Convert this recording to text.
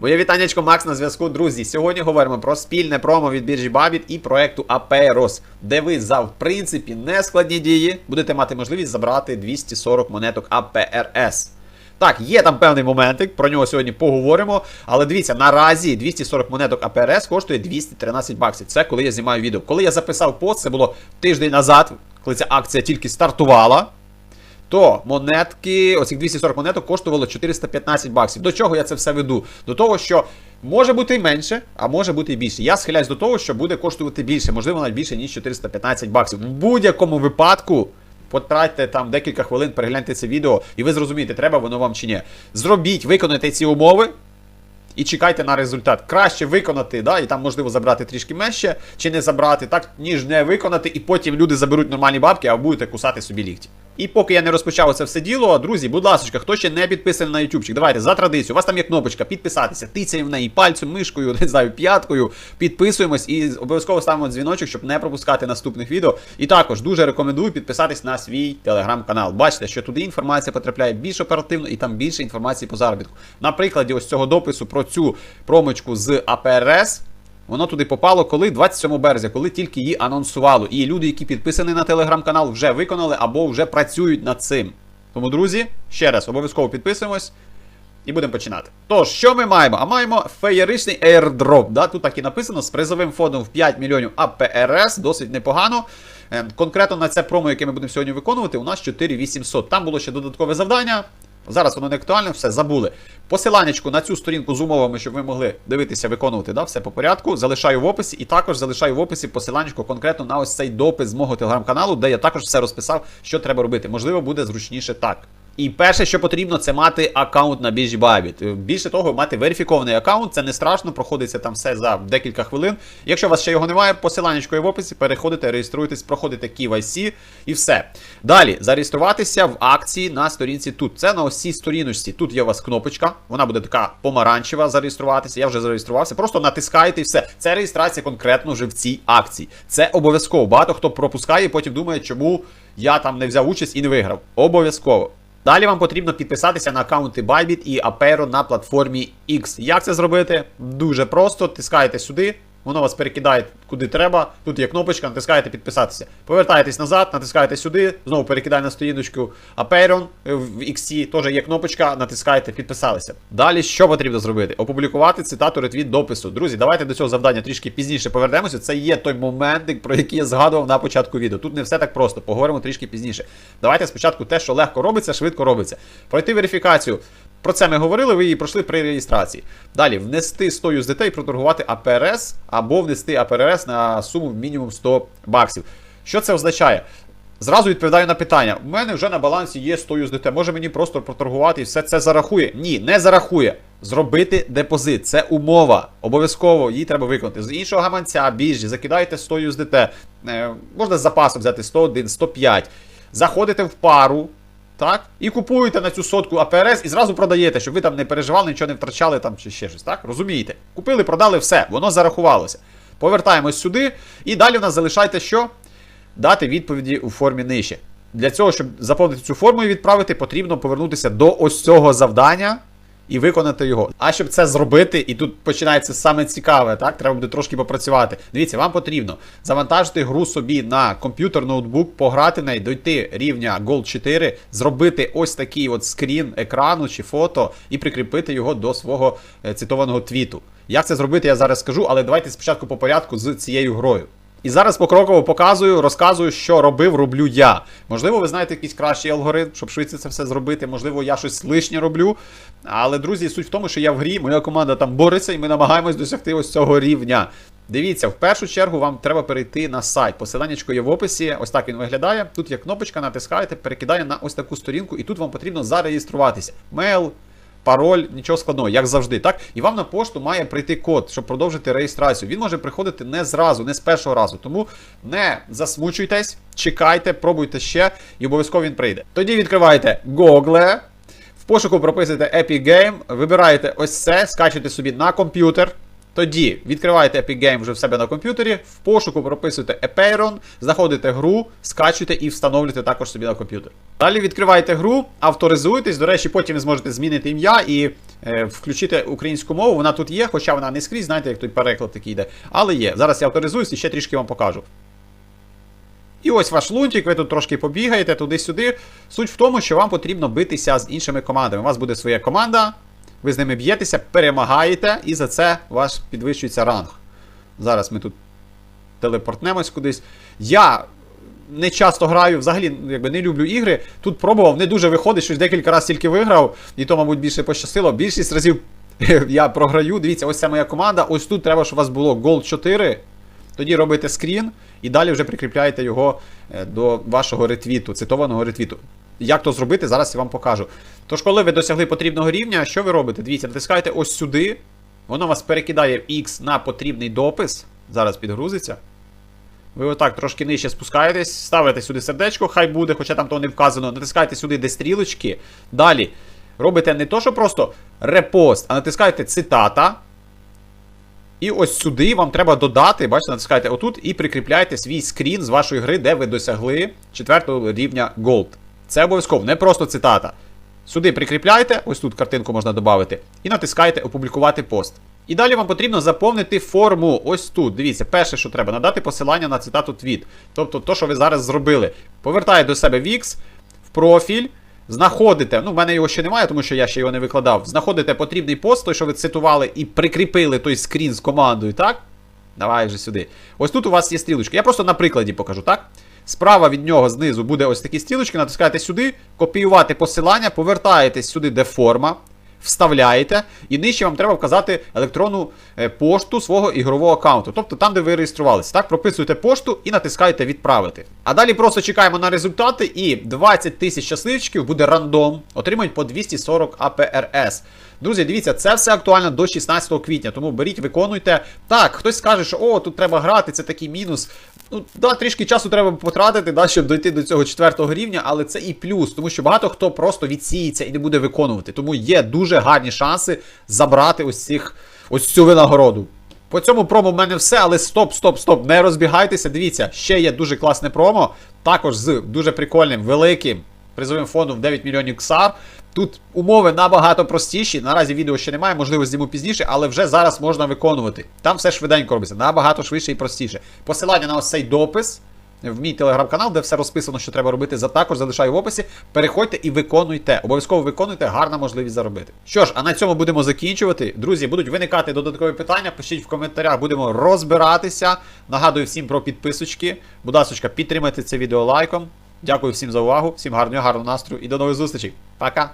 Моє вітаннячко Макс на зв'язку, друзі. Сьогодні говоримо про спільне промо від біржі Bybit і проекту Aperos, де ви за в принципі нескладні дії будете мати можливість забрати 240 монеток APRS. Так, є там певний моментик, про нього сьогодні поговоримо. Але дивіться, наразі 240 монеток APRS коштує 213 баксів. Це коли я знімаю відео. Коли я записав пост, це було тиждень назад, коли ця акція тільки стартувала. То монетки, оцих 240 монеток коштувало 415 баксів. До чого я це все веду? До того, що може бути і менше, а може бути і більше. Я схиляюсь до того, що буде коштувати більше, можливо, навіть більше, ніж 415 баксів. В будь-якому випадку. Потратьте там декілька хвилин, перегляньте це відео, і ви зрозумієте, треба воно вам чи ні. Зробіть, виконайте ці умови. І чекайте на результат. Краще виконати, да, і там можливо забрати трішки менше, чи не забрати, так, ніж не виконати, і потім люди заберуть нормальні бабки, а будете кусати собі лікті. І поки я не розпочав це все діло, друзі, будь ласка, хто ще не підписаний на ютубчик, давайте за традицію. У вас там є кнопочка підписатися, тицяємо в неї пальцем, мишкою, не знаю, п'яткою. Підписуємось і обов'язково ставимо дзвіночок, щоб не пропускати наступних відео. І також дуже рекомендую підписатись на свій телеграм-канал. Бачите, що туди інформація потрапляє більш оперативно і там більше інформації по заробітку. На прикладі ось цього допису про цю промочку з АПРС. Воно туди попало коли 27 березня, коли тільки її анонсувало. І люди, які підписані на телеграм-канал, вже виконали або вже працюють над цим. Тому, друзі, ще раз обов'язково підписуємось і будемо починати. Тож, що ми маємо? А маємо феєричний airdrop. Да? Тут так і написано з призовим фондом в 5 мільйонів АПРС, досить непогано. Е, Конкретно на це промо, яке ми будемо сьогодні виконувати, у нас 4800. Там було ще додаткове завдання. Зараз воно не актуальне, все забули. Посиланнячку на цю сторінку з умовами, щоб ви могли дивитися, виконувати да, все по порядку. Залишаю в описі, і також залишаю в описі посиланнячку конкретно на ось цей допис з мого телеграм-каналу, де я також все розписав, що треба робити. Можливо, буде зручніше так. І перше, що потрібно, це мати аккаунт на біржі Bybit. Більше того, мати верифікований аккаунт, це не страшно, проходиться там все за декілька хвилин. Якщо у вас ще його немає, посиланнячко є в описі, переходите, реєструєтесь, проходите KYC і все. Далі зареєструватися в акції на сторінці тут. Це на ось цій сторіночці. Тут є у вас кнопочка, вона буде така помаранчева. Зареєструватися. Я вже зареєструвався. Просто натискаєте і все. Це реєстрація конкретно вже в цій акції. Це обов'язково. Багато хто пропускає і потім думає, чому я там не взяв участь і не виграв. Обов'язково. Далі вам потрібно підписатися на аккаунти Bybit і Apero на платформі X. Як це зробити? Дуже просто. Тискаєте сюди, воно вас перекидає куди треба. Тут є кнопочка, натискаєте підписатися. Повертаєтесь назад, натискаєте сюди, знову перекидає на сторіночку Aperon в XC, теж є кнопочка, натискаєте, підписалися. Далі що потрібно зробити? Опублікувати цитату ретвіт допису. Друзі, давайте до цього завдання трішки пізніше повернемося. Це є той момент, про який я згадував на початку відео. Тут не все так просто, поговоримо трішки пізніше. Давайте спочатку те, що легко робиться, швидко робиться. Пройти верифікацію. Про це ми говорили, ви її пройшли при реєстрації. Далі внести 100 USDT і проторгувати АПРС або внести АПРС на суму мінімум 100 баксів. Що це означає? Зразу відповідаю на питання. У мене вже на балансі є 100 USDT, може мені просто проторгувати і все це зарахує? Ні, не зарахує. Зробити депозит. Це умова. Обов'язково її треба виконати. З іншого гаманця, біржі, закидаєте 100 USDT. Е, можна з запасу взяти 101, 105. Заходите в пару. Так? І купуєте на цю сотку АПРС і зразу продаєте, щоб ви там не переживали, нічого не втрачали там чи ще щось. Так? Розумієте? Купили, продали, все, воно зарахувалося. Повертаємось сюди. І далі в нас залишайте що? Дати відповіді у формі нижче. Для цього, щоб заповнити цю форму і відправити, потрібно повернутися до ось цього завдання і виконати його. А щоб це зробити, і тут починається саме цікаве, так? Треба буде трошки попрацювати. Дивіться, вам потрібно завантажити гру собі на комп'ютер, ноутбук, пограти в неї, дойти рівня Gold 4, зробити ось такий от скрін екрану чи фото і прикріпити його до свого е, цитованого твіту. Як це зробити, я зараз скажу, але давайте спочатку по порядку з цією грою. І зараз покроково показую, розказую, що робив, роблю я. Можливо, ви знаєте якийсь кращий алгоритм, щоб швидше це все зробити. Можливо, я щось лишнє роблю. Але, друзі, суть в тому, що я в грі, моя команда там бореться, і ми намагаємось досягти ось цього рівня. Дивіться, в першу чергу вам треба перейти на сайт. Посиланнячко є в описі. Ось так він виглядає. Тут є кнопочка, натискаєте, перекидає на ось таку сторінку, і тут вам потрібно зареєструватися. Мейл, пароль, нічого складного, як завжди, так? І вам на пошту має прийти код, щоб продовжити реєстрацію. Він може приходити не зразу, не з першого разу. Тому не засмучуйтесь, чекайте, пробуйте ще, і обов'язково він прийде. Тоді відкриваєте Google, в пошуку прописуєте Epic Game, вибираєте ось це, скачуєте собі на комп'ютер. Тоді відкриваєте Epic Game вже в себе на комп'ютері, в пошуку прописуєте Epeiron, знаходите гру, скачуєте і встановлюєте також собі на комп'ютер. Далі відкриваєте гру, авторизуєтесь. До речі, потім ви зможете змінити ім'я і е, включити українську мову. Вона тут є, хоча вона не скрізь, знаєте, як той переклад такий йде. Але є. Зараз я авторизуюсь і ще трішки вам покажу. І ось ваш лунтик, ви тут трошки побігаєте туди-сюди. Суть в тому, що вам потрібно битися з іншими командами. У вас буде своя команда, ви з ними б'єтеся, перемагаєте, і за це ваш підвищується ранг. Зараз ми тут телепортнемось кудись. Я не часто граю, взагалі якби не люблю ігри. Тут пробував, не дуже виходить, щось декілька разів тільки виграв, і то, мабуть, більше пощастило. Більшість разів я програю. Дивіться, ось це моя команда. Ось тут треба, щоб у вас було Gold 4. Тоді робите скрін і далі вже прикріпляєте його е, до вашого ретвіту, цитованого ретвіту. Як то зробити, зараз я вам покажу. Тож, коли ви досягли потрібного рівня, що ви робите? Дивіться, натискаєте ось сюди. Воно вас перекидає в X на потрібний допис. Зараз підгрузиться. Ви отак трошки нижче спускаєтесь, ставите сюди сердечко, хай буде, хоча там то не вказано. Натискаєте сюди, де стрілочки. Далі робите не то, що просто репост, а натискаєте цитата. І ось сюди вам треба додати, бачите, натискаєте отут і прикріпляєте свій скрін з вашої гри, де ви досягли 4 рівня Gold. Це обов'язково, не просто цитата. Сюди прикріпляєте, ось тут картинку можна додати, і натискаєте опублікувати пост. І далі вам потрібно заповнити форму ось тут. Дивіться, перше, що треба, надати посилання на цитату твіт. Тобто, то, що ви зараз зробили. Повертає до себе Wix в профіль. Знаходите, ну в мене його ще немає, тому що я ще його не викладав. Знаходите потрібний пост, той, що ви цитували, і прикріпили той скрін з командою, так? Давай вже сюди. Ось тут у вас є стрілочки. Я просто на прикладі покажу, так? Справа від нього знизу буде ось такі стрілочки, натискаєте сюди, копіювати посилання, повертаєтесь сюди, де форма, вставляєте, і нижче вам треба вказати електронну е, пошту свого ігрового аккаунту. Тобто там, де ви реєструвалися. Так, прописуєте пошту і натискаєте відправити. А далі просто чекаємо на результати, і 20 тисяч щасливчиків буде рандом, отримують по 240 АПРС. Друзі, дивіться, це все актуально до 16 квітня, тому беріть, виконуйте. Так, хтось скаже, що о, тут треба грати, це такий мінус. Ну, да, трішки часу треба потратити, да, щоб дойти до цього четвертого рівня, але це і плюс, тому що багато хто просто відсіється і не буде виконувати. Тому є дуже гарні шанси забрати ось цих ось цю винагороду. По цьому промо в мене все, але стоп, стоп, стоп, не розбігайтеся. Дивіться, ще є дуже класне промо, також з дуже прикольним, великим призовим фондом в 9 мільйонів ксар. Тут умови набагато простіші. Наразі відео ще немає, можливо, зніму пізніше, але вже зараз можна виконувати. Там все швиденько робиться, набагато швидше і простіше. Посилання на ось цей допис в мій телеграм-канал, де все розписано, що треба робити, за також залишаю в описі. Переходьте і виконуйте. Обов'язково виконуйте, гарна можливість заробити. Що ж, а на цьому будемо закінчувати. Друзі, будуть виникати додаткові питання. Пишіть в коментарях, будемо розбиратися. Нагадую всім про підписочки. Будь ласка, підтримайте це відео лайком. Дякую всім за увагу, всім гарного, гарного настрою і до нових зустрічей. Пока!